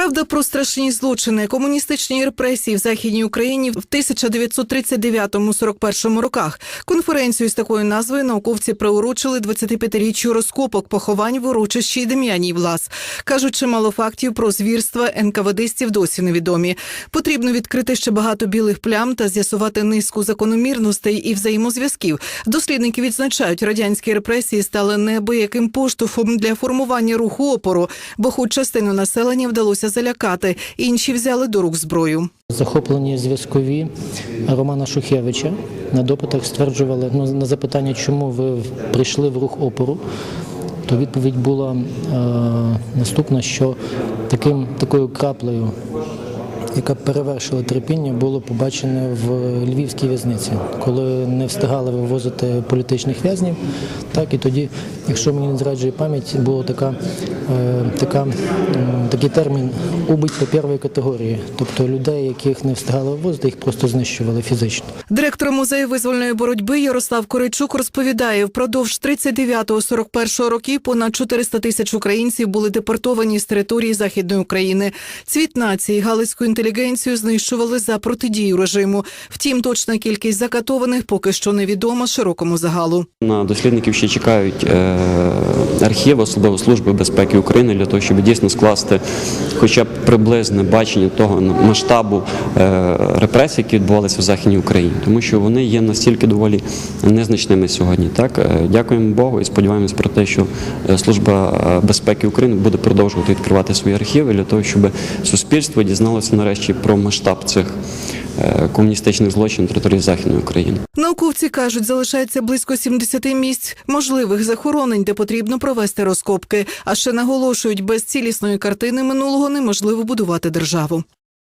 Правда про страшні злочини, комуністичні репресії в західній Україні в 1939-41 роках. Конференцію з такою назвою науковці приурочили 25-річчю розкопок поховань в урочищі Дем'яній Влас. Кажуть, чимало фактів про звірства НКВДстів досі невідомі. Потрібно відкрити ще багато білих плям та з'ясувати низку закономірностей і взаємозв'язків. Дослідники відзначають, радянські репресії стали неабияким поштовхом для формування руху опору, бо хоч частину населення вдалося залякати, інші взяли до рук зброю. Захоплені зв'язкові Романа Шухевича на допитах стверджували ну, на запитання, чому ви прийшли в рух опору. То відповідь була е, наступна, що таким, такою краплею, яка перевершила терпіння, було побачене в львівській в'язниці, коли не встигали вивозити політичних в'язнів. Так і тоді, якщо мені не зраджує пам'ять, була така, е, така, такий термін убить першої категорії, тобто людей, яких не встигали вивозити, їх просто знищували фізично. Директор музею визвольної боротьби Ярослав Коричук розповідає, впродовж 39-41 років понад 400 тисяч українців були депортовані з території Західної України. Цвіт нації галицьку інтелігенцію знищували за протидію режиму. Втім, точна кількість закатованих поки що невідома широкому загалу. На дослідників ще чекають е, архів, особливо Служби безпеки України, для того, щоб дійсно скласти хоча б приблизне бачення того масштабу е, репресій, які відбувалися в Західній Україні, тому що вони є настільки доволі незначними сьогодні. Так, Е, дякуємо Богу і сподіваємось про те, що Служба безпеки України буде продовжувати відкривати свої архіви для того, щоб суспільство дізналося нарешті про масштаб цих е, комуністичних злочин території Західної України. Науковці кажуть, залишається близько 70 місць можливих захоронень, де потрібно провести розкопки. А ще наголошують, без цілісної картини минулого неможливо будувати державу.